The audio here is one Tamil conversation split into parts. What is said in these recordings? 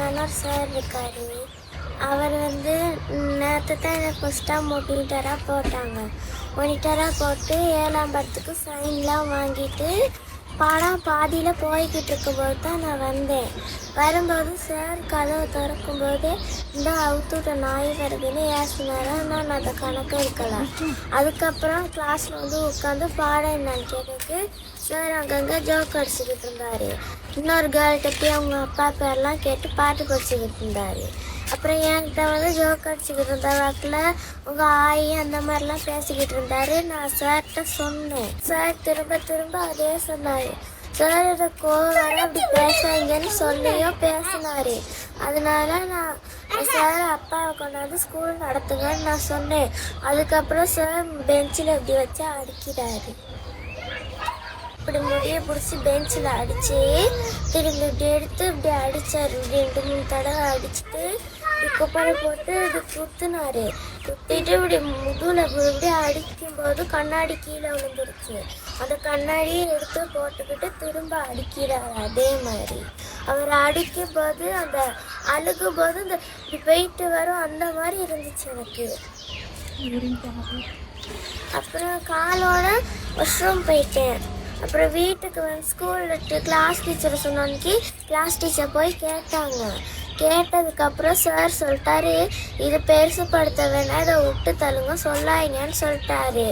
நல்லா சார் இருக்கார். அவர் வந்து நேற்று தான் எனக்கு ஃபஸ்ட்டாக மோட்டிவேட்டராக போட்டாங்க. மோனிட்டராக போட்டு ஏழாம் படத்துக்கு சைன்லாம் வாங்கிட்டு படம் பாதியில் போய்கிட்டு இருக்கும்போது தான் நான் வந்தேன். வரும்போது சார் கதவை திறக்கும்போது இந்த அவுத்துட்ட நாய் வருதுன்னு ஏசினாரா. நான் அதை கணக்கு எடுக்கலாம் அதுக்கப்புறம் கிளாஸில் வந்து உட்காந்து பாடம் என்னன்னு கேட்டுக்கு சார் அங்கங்கே ஜோக் அடிச்சுக்கிட்டு இருந்தார். இன்னொரு கேர்ள்கிட்ட போய் அவங்க அப்பா பேர்லாம் கேட்டு பாட்டு படிச்சுக்கிட்டு இருந்தாரு. அப்புறம் என்கிட்ட வந்து ஜோக் அடிச்சுக்கிட்டு இருந்த வாக்கில் உங்கள் ஆயி அந்த மாதிரிலாம் பேசிக்கிட்டு இருந்தார். நான் சார்கிட்ட சொன்னேன். சார் திரும்ப திரும்ப அதே சொன்னார். சார் இதை கோவம் அப்படி பேசாங்கன்னு சொல்லியும் பேசினாரு. அதனால நான் சார் அப்பாவை கொண்டாந்து ஸ்கூல் நடத்துங்கன்னு நான் சொன்னேன். அதுக்கப்புறம் சார் பெஞ்சில் இப்படி வச்சு அடிக்கிறாரு இப்படி முடிய பிடிச்சி பெஞ்சில் அடிச்சு திரும்பி இப்படி எடுத்து இப்படி அடிச்சாரு. ரெண்டு மூணு தடவை அடிச்சுட்டு குப்பரை போட்டு இது குத்துனாரு. குத்திட்டு இப்படி முதுகுல இப்படி அடிக்கும்போது கண்ணாடி கீழே விழுந்துருச்சு. அந்த கண்ணாடியை எடுத்து போட்டுக்கிட்டு திரும்ப அடிக்கிறாரு அதே மாதிரி. அவர் அடிக்கும் போது அந்த அழுகும் போது இந்த இப்படி போயிட்டு வரும் அந்த மாதிரி இருந்துச்சு எனக்கு. அப்புறம் காலோட வாஷ்ரூம் போயிட்டேன். அப்புறம் வீட்டுக்கு வந்து ஸ்கூலில் கிளாஸ் டீச்சர் சொன்னோன்னைக்கு கிளாஸ் டீச்சர் போய் கேட்டாங்க. கேட்டதுக்கப்புறம் சார் சொல்லிட்டாரு இது பெருசுப்படுத்த வேணாம் இதை விட்டு தள்ளுங்க சொல்லாயிங்கன்னு சொல்லிட்டாரு.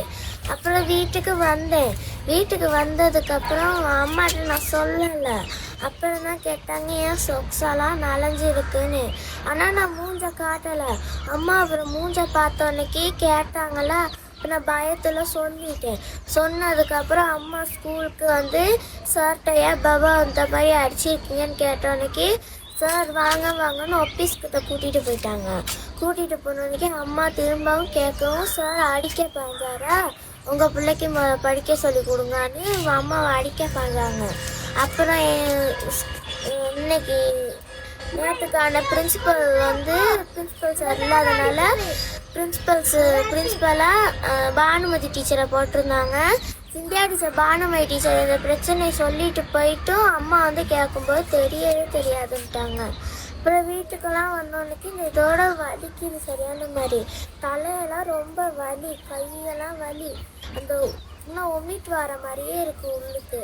அப்புறம் வீட்டுக்கு வந்தேன். வீட்டுக்கு வந்ததுக்கப்புறம் அம்மாட்ட நான் சொல்லலை. அப்புறம் தான் கேட்டாங்க ஏன் சொக்ஸெல்லாம் நலஞ்சிருக்குன்னு? ஆனால் நான் மூஞ்ச காட்டலை. அம்மா அப்புறம் மூஞ்ச பார்த்தோன்னைக்கு கேட்டாங்களா நான் பயத்தில் சொல்லிட்டேன். சொன்னதுக்கப்புறம் அம்மா ஸ்கூலுக்கு வந்து சார்கிட்ட ஏன் பாபா அந்த மாதிரி அடிச்சிருக்கீங்கன்னு கேட்டோன்னைக்கு சார் வாங்க வாங்கன்னு ஆஃபீஸ்கிட்ட கூட்டிகிட்டு போயிட்டாங்க. கூட்டிகிட்டு போனோன்னைக்கு அம்மா திரும்பவும் கேட்கவும் சார் அடிக்க பாஞ்சாரா? உங்கள் பிள்ளைக்கு ம படிக்க சொல்லி கொடுங்கன்னு அம்மாவை அடிக்க பாஞ்சாங்க. அப்புறம் இன்னைக்கு நேற்றுக்கான பிரின்சிபல் வந்து பிரின்சிபல் சார் இல்லாதனால பிரின்சிபல்ஸு பிரின்சிபலாக பானுமதி டீச்சரை போட்டிருந்தாங்க. சிந்தியா டீச்சர் பானுமதி டீச்சர் இந்த பிரச்சனையை சொல்லிட்டு போயிட்டும் அம்மா வந்து கேட்கும்போது தெரியவே தெரியாதுன்ட்டாங்க. அப்புறம் வீட்டுக்கெல்லாம் வந்தோன்னுக்கு இந்த இதோட வலிக்குது சரியான மாதிரி. தலையெல்லாம் ரொம்ப வலி கையெல்லாம் வலி. அந்த இன்னும் ஒமிட் வர மாதிரியே இருக்கு உள்ளுக்கு.